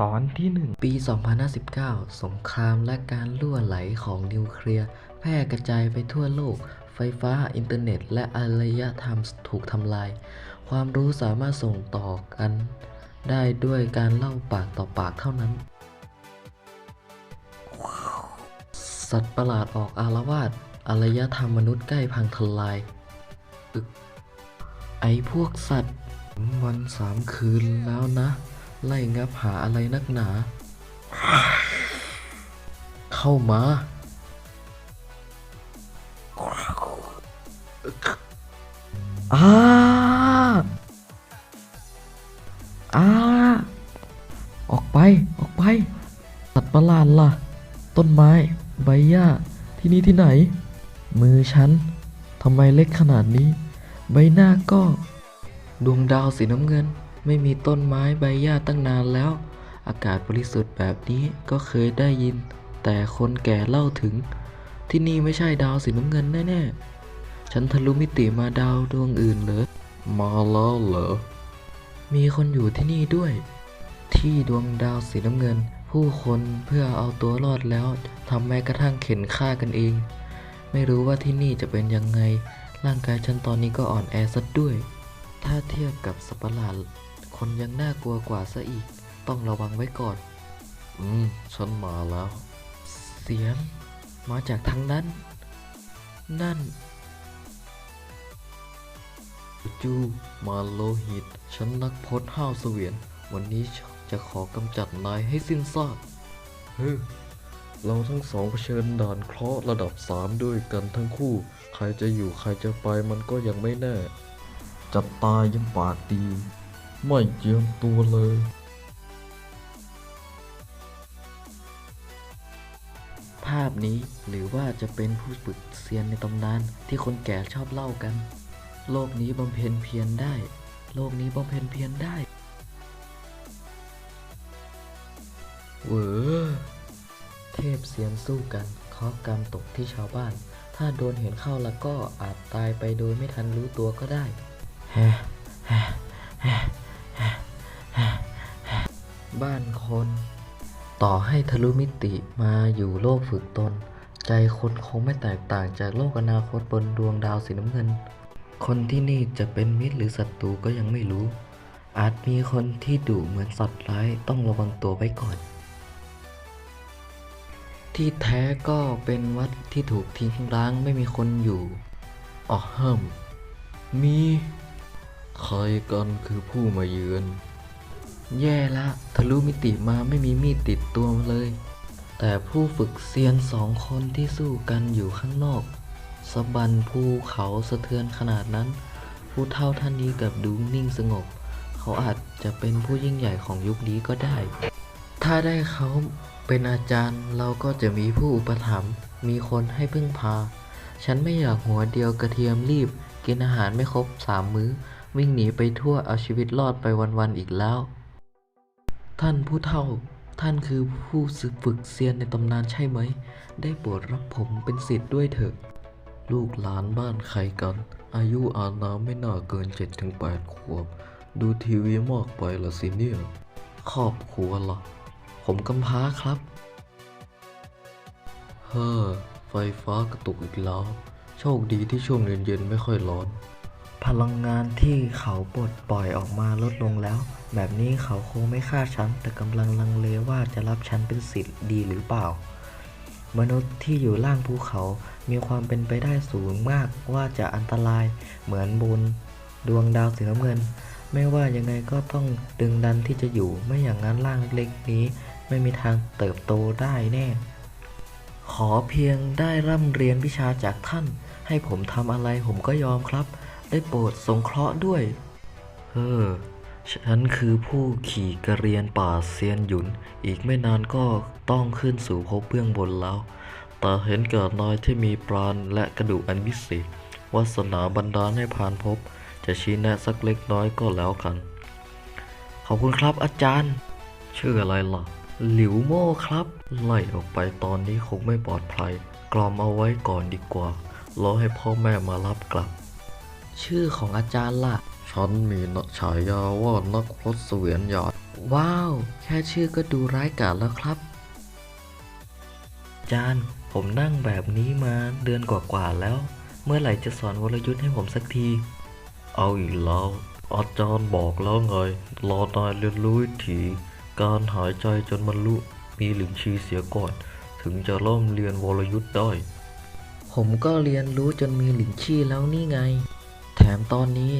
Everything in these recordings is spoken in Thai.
ตอนที่หนึ่งปี 2059 สงครามและการล่วไหลของนิวเคลียร์แพร่กระจายไปทั่วโลก ไฟฟ้า อินเทอร์เน็ต และอารยธรรมถูกทำลาย ความรู้สามารถส่งต่อกัน ได้ด้วยการเล่าปากต่อปากเท่านั้น สัตว์ประหลาดออกอารวาสอารยธรรมมนุษย์ใกล้พังทลายไอพวกสัตว์วันสามคืนแล้วนะ ไล่งับหาอะไรนักหนา เข้ามา อ้า อ้า ออกไป ออกไปสัตว์ประหลาดล่ะ ต้นไม้ ใบหญ้า ที่นี่ที่ไหน มือฉัน ทำไมเล็กขนาดนี้ ใบหน้าก็ ดวงดาวสีน้ำเงิน ไม่มีต้นไม้ใบหญ้าตั้งนานแล้ว อากาศบริสุทธิ์แบบนี้ก็เคยได้ยิน แต่คนแก่เล่าถึง ที่นี่ไม่ใช่ดาวสีน้ำเงินแน่ๆ ฉันทะลุมิติมาดาวดวงอื่นเหรอมาแล้วเหรอ มีคนอยู่ที่นี่ด้วย ที่ดวงดาวสีน้ำเงิน ผู้คนเพื่อเอาตัวรอดแล้วทำแม้กระทั่งเข็นฆ่ากันเอง ไม่รู้ว่าที่นี่จะเป็นยังไง ร่างกายฉันตอนนี้ก็อ่อนแอซะด้วย ถ้าเทียบกับสัตว์ปหลาด คนยังน่ากลัวกว่าซะอีก ต้องระวังไว้ก่อน อืม ฉันมาแล้ว เสียง มาจากทางนั้น นั่น จูมาโลหิต ฉันนักพจน์ห้าวเสวียน วันนี้จะขอกำจัดนายให้สิ้นซากเฮ้ยเราทั้งสองเผชิญด่านเคราะห์ระดับสามด้วยกันทั้งคู่ ใครจะอยู่ใครจะไปมันก็ยังไม่แน่จะตายยังปากดี ไม่เจียมตัวเลย ภาพนี้หรือว่าจะเป็นผู้ฝึกเซียนในตำนานที่คนแก่ชอบเล่ากัน โลกนี้บำเพ็ญเพียรได้ โลกนี้บำเพ็ญเพียรได้เวอเทพเซียนสู้กันเคาะกรรมตกที่ชาวบ้าน ถ้าโดนเห็นเข้าแล้วก็อาจตายไปโดยไม่ทันรู้ตัวก็ได้ แฮะแฮะแฮ บ้านคน ต่อให้ทะลุมิติมาอยู่โลกฝึกตน ใจคนคงไม่แตกต่างจากโลกอนาคตบนดวงดาวสีน้ำเงิน คนที่นี่จะเป็นมิตรหรือศัตรูก็ยังไม่รู้ อาจมีคนที่ดุเหมือนสัตว์ร้ายต้องระวังตัวไว้ก่อน ที่แท้ก็เป็นวัดที่ถูกทิ้งร้างไม่มีคนอยู่อ๋อเฮัมมี ใครกันคือผู้มาเยือน แย่ละ ทะลุมิติมาไม่มีมีดติดตัวเลย แต่ผู้ฝึกเซียนสองคนที่สู้กันอยู่ข้างนอกสะบันภูเขาสะเทือนขนาดนั้น ผู้เท่าท่านนี้กับดูนิ่งสงบ เขาอาจจะเป็นผู้ยิ่งใหญ่ของยุคนี้ก็ได้ ถ้าได้เขาเป็นอาจารย์เราก็จะมีผู้อุปถัมภ์มีคนให้พึ่งพา ฉันไม่อยากหัวเดียวกระเทียมรีบ กินอาหารไม่ครบสามมื้อ วิ่งหนีไปทั่วเอาชีวิตรอดไปวันๆอีกแล้ว ท่านผู้เฒ่า ท่านคือผู้ฝึกเซียนในตำนานใช่ไหม ได้โปรดรับผมเป็นศิษย์ด้วยเถอะ ลูกหลานบ้านใครกัน อายุอานามไม่น่าเกิน7จถึงแขวบ ดูทีวีมากไปละสิเนี่ย ครอบครัวละ่ะ ผมกำพร้าครับ เฮ้อ ไฟฟ้ากระตุกอีกแล้ว โชคดีที่ช่วงเย็นๆไม่ค่อยร้อน พลังงานที่เขาปลดปล่อยออกมาลดลงแล้ว แบบนี้เขาคงไม่ฆ่าฉัน แต่กำลังลังเลว่าจะรับฉันเป็นศิษย์ดีหรือเปล่า มนุษย์ที่อยู่ล่างภูเขามีความเป็นไปได้สูงมากว่าจะอันตรายเหมือนบนดวงดาวสีน้ำเงิน ไม่ว่ายังไงก็ต้องดึงดันที่จะอยู่ไม่อย่างนั้นร่างเล็กๆนี้ ไม่มีทางเติบโตได้แน่ ขอเพียงได้ร่ำเรียนวิชาจากท่าน ให้ผมทำอะไรผมก็ยอมครับ ได้โปรดสงเคราะห์ด้วย เฮ้อ ฉันคือผู้ขี่กระเรียนป่าเซียนหยุน อีกไม่นานก็ต้องขึ้นสู่ภพเบื้องบนแล้ว แต่เห็นเกิดนายที่มีปราณและกระดูกอันวิเศษวาสนาบันดาให้ผ่านพบ จะชี้แนะสักเล็กน้อยก็แล้วกัน ขอบคุณครับอาจารย์ ชื่ออะไรล่ะ หลิวโม่ครับ ไล่ออกไปตอนนี้คงไม่ปลอดภัย กลอมเอาไว้ก่อนดีกว่า รอให้พ่อแม่มารับกลับ ชื่อของอาจารย์ล่ะ ฉันมีฉายาว่านักพรตเสวียนหยาด ว้าว แค่ชื่อก็ดูร้ายกาจแล้วครับจานผมนั่งแบบนี้มาเดือนกว่าๆแล้ว เมื่อไหร่จะสอนวรยุทธ์ให้ผมสักที เอาอีกแล้ว อาจารย์บอกแล้วไง รอนายเรียนรู้วิธีการหายใจจนบรรลุมีหลินชีเสียก่อน ถึงจะเริ่มเรียนวรยุทธ์ได้ผมก็เรียนรู้จนมีหลินชี่แล้วนี่ไงแถมตอนนี้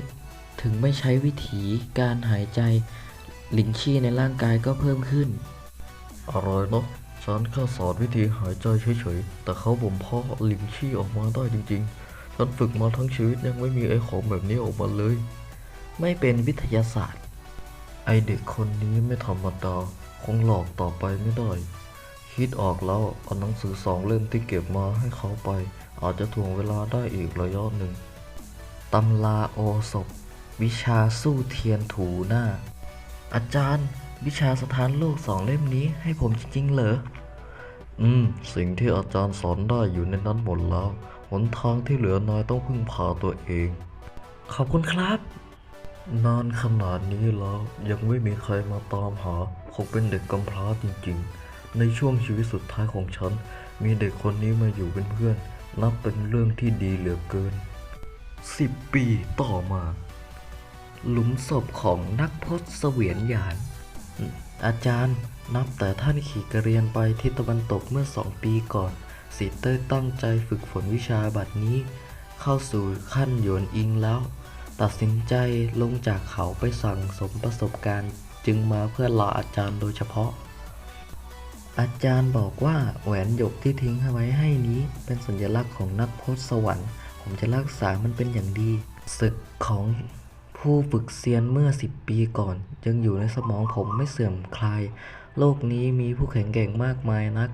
ถึงไม่ใช้วิธีการหายใจหลินชี่ในร่างกายก็เพิ่มขึ้น อะไรเนาะฉันแค่สอนวิธีหายใจเฉยๆ แต่เขาบ่มเพาะหลินชี่ออกมาได้จริงๆ ฉันฝึกมาทั้งชีวิตยังไม่มีไอ้ของแบบนี้ออกมาเลย ไม่เป็นวิทยาศาสตร์ ไอเด็กคนนี้ไม่ธรรมดาคงหลอกต่อไปไม่ได้ คิดออกแล้วเอาหนังสือสองเล่มที่เก็บมาให้เขาไป อาจจะถ่วงเวลาได้อีกระยะหนึ่ง ตำลาโอศพวิชาสู้เทียนถูหน้า อาจารย์ วิชาสถานโลกสองเล่มนี้ให้ผมจริงๆเหรอ อืม สิ่งที่อาจารย์สอนได้อยู่ในนั้นหมดแล้ว หนทางที่เหลือนายต้องพึ่งพาตัวเอง ขอบคุณครับ นานขนาดนี้แล้ว ยังไม่มีใครมาตามหา คงเป็นเด็กกำพร้าจริงๆ ในช่วงชีวิตสุดท้ายของฉัน มีเด็กคนนี้มาอยู่เป็นเพื่อน นับเป็นเรื่องที่ดีเหลือเกิน สิบปีต่อมา หลุมศพของนักพจน์เสวียนหยาน อาจารย์นับแต่ท่านขี่กระเรียนไปทิศตะวันตกเมื่อสองปีก่อนสิเต้ยตั้งใจฝึกฝนวิชาบัดนี้ เข้าสู่ขั้นโยนอิงแล้ว ตัดสินใจลงจากเขาไปสั่งสมประสบการณ์จึงมาเพื่อลาอาจารย์โดยเฉพาะ อาจารย์บอกว่าแหวนหยกที่ทิ้งไว้ให้นี้เป็นสัญลักษณ์ของนักพจน์สวรรค์ ผมจะรักษามันเป็นอย่างดี ศึกของผู้ฝึกเซียนเมื่อสิบปีก่อน ยังอยู่ในสมองผมไม่เสื่อมคลาย โลกนี้มีผู้แข็งแกร่งมากมายนัก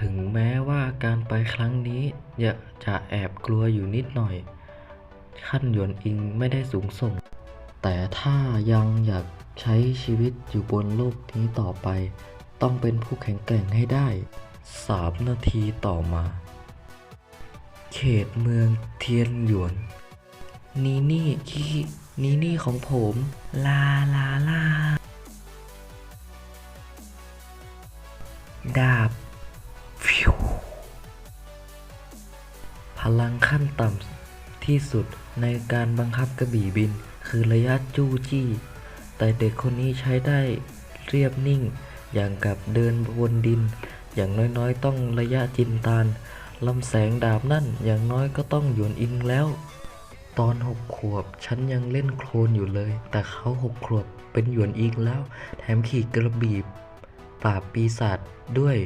ถึงแม้ว่าการไปครั้งนี้จะจะแอบกลัวอยู่นิดหน่อย ขั้นหยวนอิงไม่ได้สูงส่ง แต่ถ้ายังอยากใช้ชีวิตอยู่บนโลกนี้ต่อไป ต้องเป็นผู้แข็งแกร่งให้ได้สามนาทีต่อมา เขตเมืองเทียนหยวน นี่นี่ขี้นี่นี่ของผม ลาลาลา ดาบ ฟิว พลังขั้นต่ำที่สุดในการบังคับกระบี่บิน คือระยะจู้จี้ แต่เด็กคนนี้ใช้ได้เรียบนิ่งอย่างกับเดินบนดิน อย่างน้อยๆ ต้องระยะจินตาน ลำแสงดาบนั่นอย่างน้อยก็ต้องหยวนอิงแล้ว ตอนหกขวบฉันยังเล่นโคลนอยู่เลย แต่เขาหกขวบเป็นหยวนอิงแล้ว แถมขี่กระบี่ปราบปีศาจด้วย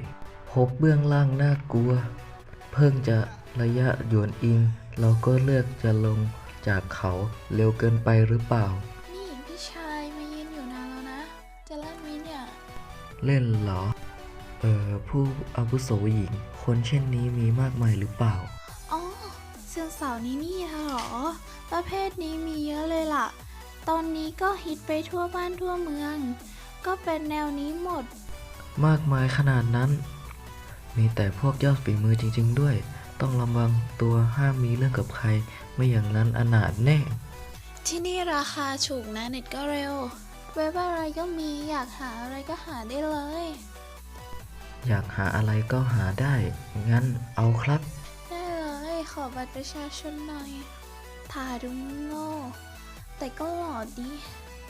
พบเบื้องล่างน่ากลัว เพิ่งจะระยะหยวนอิง เราก็เลือกจะลงจากเขาเร็วเกินไปหรือเปล่า นี่พี่ชายมายืนอยู่นานแล้วนะ จะเล่นไหมเนี่ย เล่นเหรอ เออผู้อาวุโสหญิง คนเช่นนี้มีมากมายหรือเปล่า อ๋อเซียนสาวนี้นี่ค่ะหรอ ประเภทนี้มีเยอะเลยล่ะ ตอนนี้ก็ฮิตไปทั่วบ้านทั่วเมือง ก็เป็นแนวนี้หมด มากมายขนาดนั้น มีแต่พวกยอดฝีมือจริง ๆ ด้วย ต้องระวังตัวห้ามมีเรื่องกับใคร ไม่อย่างนั้นอนาถแน่ ที่นี่ราคาถูกนะเน็ตก็เร็ว เว็บอะไรก็มีอยากหาอะไรก็หาได้เลย อยากหาอะไรก็หาได้ งั้นเอาครับ ได้เลยขอบัตรประชาชนหน่อยถ่ายดูโง่แต่ก็หล่อดี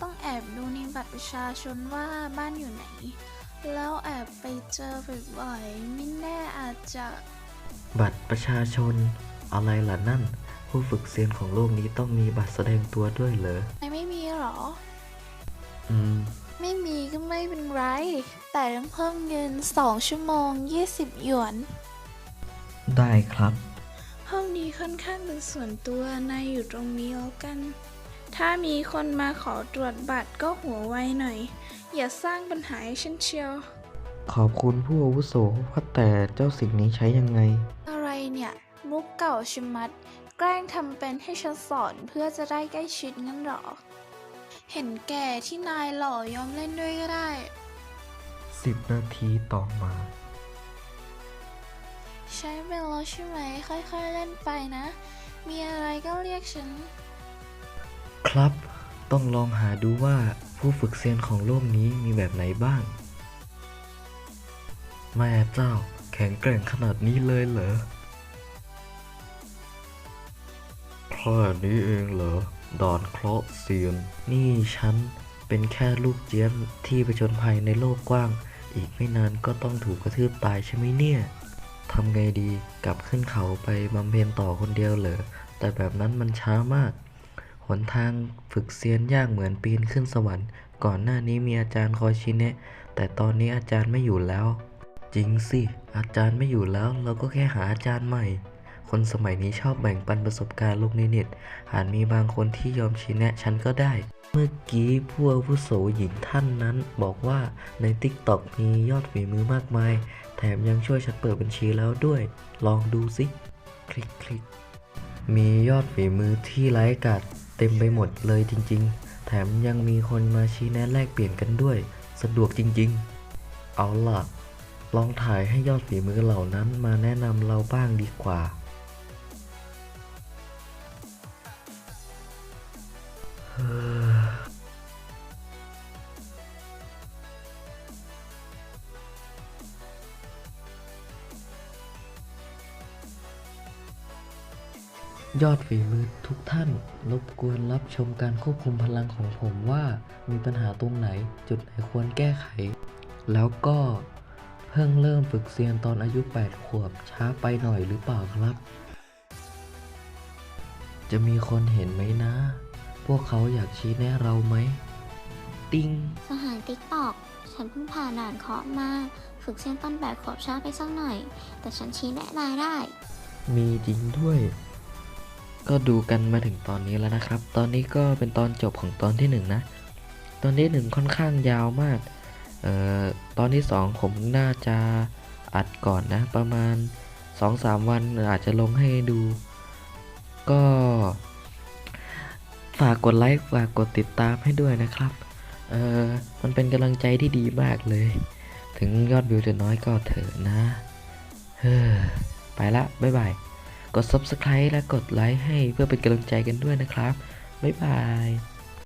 ต้องแอบดูในบัตรประชาชนว่าบ้านอยู่ไหน แล้วแอบไปเจอบ่อยๆไม่แน่อาจจะ บัตรประชาชน อะไรล่ะนั่น ผู้ฝึกเซียนของโลกนี้ต้องมีบัตรแสดงตัวด้วยเหรอ ไม่มีหรอ อืม ไม่มีก็ไม่เป็นไร แต่ต้องเพิ่มเงิน 2 ชั่วโมง 20 หยวน ได้ครับ ห้องนี้ค่อนข้างเป็นส่วนตัวนายอยู่ตรงนี้แล้วกัน ถ้ามีคนมาขอตรวจบัตรก็หัวไวหน่อย อย่าสร้างปัญหาให้ฉันเชียว ขอบคุณผู้อาวุโสว่าแต่เจ้าสิ่งนี้ใช้ยังไง อะไรเนี่ย มุกเก่าชิมัด แกล้งทำเป็นให้ฉันสอนเพื่อจะได้ใกล้ชิดงั้นเหรอ เห็นแก่ที่นายหล่อยอมเล่นด้วยก็ได้ 10นาทีต่อมา ใช้เป็นแล้วใช่ไหม ค่อยๆเล่นไปนะ มีอะไรก็เรียกฉัน ครับ ต้องลองหาดูว่าผู้ฝึกเซียนของโลกนี้มีแบบไหนบ้าง แม่เจ้าแข็งแกร่งขนาดนี้เลยเหรอแค่นี้เองเหรอ ดอนเคราะห์เซียน นี่ฉันเป็นแค่ลูกเจี๊ยบที่ไปจนภัยในโลกกว้าง อีกไม่นานก็ต้องถูกกระทืบตายใช่ไหมเนี่ยทำไงดีกลับขึ้นเขาไปบำเพ็ญต่อคนเดียวเหรอแต่แบบนั้นมันช้ามาก หนทางฝึกเซียนยากเหมือนปีนขึ้นสวรรค์ ก่อนหน้านี้มีอาจารย์คอยชี้แนะ แต่ตอนนี้อาจารย์ไม่อยู่แล้ว จริงสิ อาจารย์ไม่อยู่แล้ว เราก็แค่หาอาจารย์ใหม่ คนสมัยนี้ชอบแบ่งปันประสบการณ์ลงในเน็ต อาจมีบางคนที่ยอมชี้แนะฉันก็ได้ เมื่อกี้ผู้อาวุโสหญิงท่านนั้น บอกว่าใน TikTok มียอดฝีมือมากมาย แถมยังช่วยฉันเปิดบัญชีแล้วด้วย ลองดูสิ คลิกคลิกมียอดฝีมือที่ไร้กาดเต็มไปหมดเลยจริง ๆ แถมยังมีคนมาชี้แนะแลกเปลี่ยนกันด้วย สะดวกจริง ๆ เอาล่ะลองถ่ายให้ยอดฝีมือเหล่านั้นมาแนะนำเราบ้างดีกว่า ยอดฝีมือทุกท่าน รบกวนรับชมการควบคุมพลังของผมว่ามีปัญหาตรงไหน จุดไหนควรแก้ไข แล้วก็เพิ่งเริ่มฝึกเซียนตอนอายุ 8 ขวบช้าไปหน่อยหรือเปล่าครับ จะมีคนเห็นไหมนะ พวกเขาอยากชี้แนะเราไหม ติ้งสหายติ๊กตอก ฉันเพิ่งผ่านด่านเคาะมา ฝึกเส้นต้นแบบขอบช้าไปสักหน่อย แต่ฉันชี้แนะนายได้ มีจริงด้วย ก็ดูกันมาถึงตอนนี้แล้วนะครับ ตอนนี้ก็เป็นตอนจบของตอนที่หนึ่งนะ ตอนที่หนึ่งค่อนข้างยาวมาก เอ่อ ตอนที่สองผมน่าจะอัดก่อนนะ ประมาณ 2-3 วันอาจจะลงให้ดู ก็ ฝากกดไลค์ ฝากกดติดตามให้ด้วยนะครับ เอ่อมันเป็นกำลังใจที่ดีมากเลย ถึงยอดวิวจะน้อยก็เถอะนะ เฮ้อ ไปละ บ๊ายบาย กด subscribe และกดไลค์ให้เพื่อเป็นกำลังใจกันด้วยนะครับ บ๊ายบาย